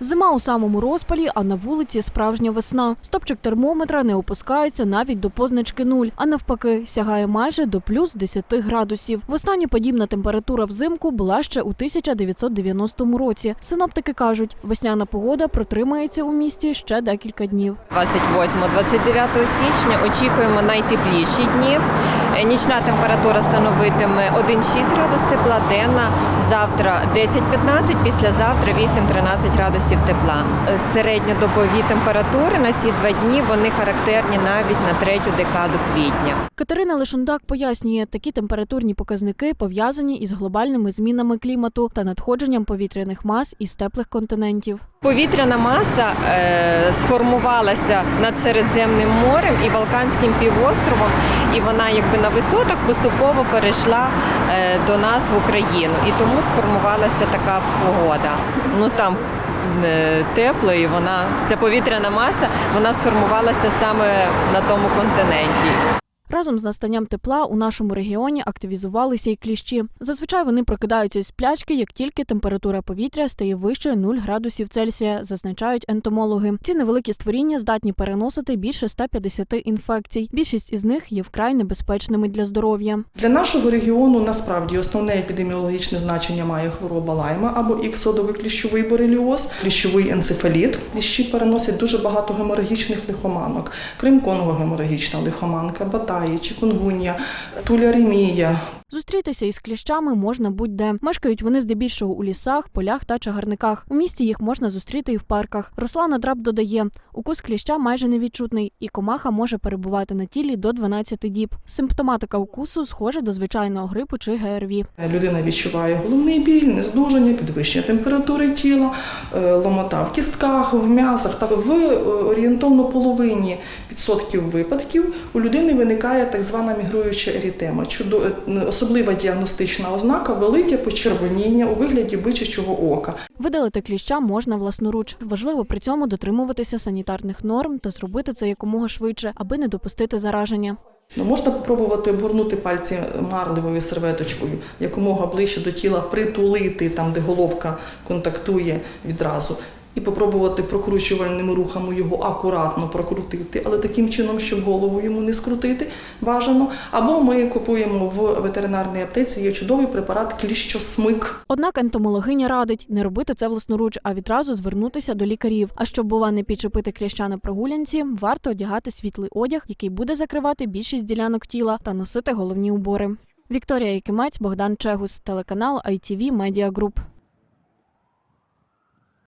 Зима у самому розпалі, а на вулиці справжня весна. Стопчик термометра не опускається навіть до позначки нуль, а навпаки, сягає майже до плюс 10 градусів. Востаннє подібна температура взимку була ще у 1990 році. Синоптики кажуть, весняна погода протримається у місті ще декілька днів. 28-29 січня очікуємо найтепліші дні. Нічна температура становитиме 1,6 градус тепла, денна завтра 10-15, післязавтра 8-13 градусів тепла. Е, Середньодобові температури на ці два дні вони характерні навіть на третю декаду квітня. Катерина Лишундак пояснює, такі температурні показники пов'язані із глобальними змінами клімату та надходженням повітряних мас із теплих континентів. Повітряна маса е, сформувалася над Середземним морем і Балканським півостровом, і вона якби на висотах поступово перейшла е, до нас в Україну. І тому сформувалася така погода. Ну там е, і вона ця повітряна маса вона сформувалася саме на тому континенті. Разом з настанням тепла у нашому регіоні активізувалися й кліщі. Зазвичай вони прокидаються з сплячки, як тільки температура повітря стає вищою 0 градусів Цельсія, зазначають ентомологи. Ці невеликі створіння здатні переносити більше 150 інфекцій. Більшість із них є вкрай небезпечними для здоров'я. Для нашого регіону насправді основне епідеміологічне значення має хвороба лайма або іксодовий кліщовий бореліоз, кліщовий енцефаліт. Кліщі переносять дуже багато геморагічних лихоманок, крім геморагічна лихоманка, батаї, чикунгунія, туляремія, Зустрітися із кліщами можна будь-де. Мешкають вони здебільшого у лісах, полях та чагарниках. У місті їх можна зустріти і в парках. Руслана Драб додає, укус кліща майже невідчутний, і комаха може перебувати на тілі до 12 діб. Симптоматика укусу схожа до звичайного грипу чи ГРВІ. Людина відчуває головний біль, нездужання, підвищення температури тіла, е, ломота в кістках, в м'язах. Та в е, орієнтовно половині відсотків випадків у людини виникає так звана мігруюча ерітема. Особлива діагностична ознака велике почервоніння у вигляді бичачого ока. Видалити кліща можна власноруч. Важливо при цьому дотримуватися санітарних норм та зробити це якомога швидше, аби не допустити зараження. Ну, можна спробувати обгорнути пальці марливою серветочкою, якомога ближче до тіла притулити там, де головка контактує відразу. І попробувати прокручувальними рухами його акуратно прокрутити, але таким чином, щоб голову йому не скрутити, бажано. Або ми купуємо в ветеринарній аптеці є чудовий препарат кліщосмик. Однак ентомологиня радить не робити це власноруч, а відразу звернутися до лікарів. А щоб бува не підчепити кліща на прогулянці, варто одягати світлий одяг, який буде закривати більшість ділянок тіла та носити головні убори. Вікторія Якимець, Богдан Чегус, телеканал ITV Media Group.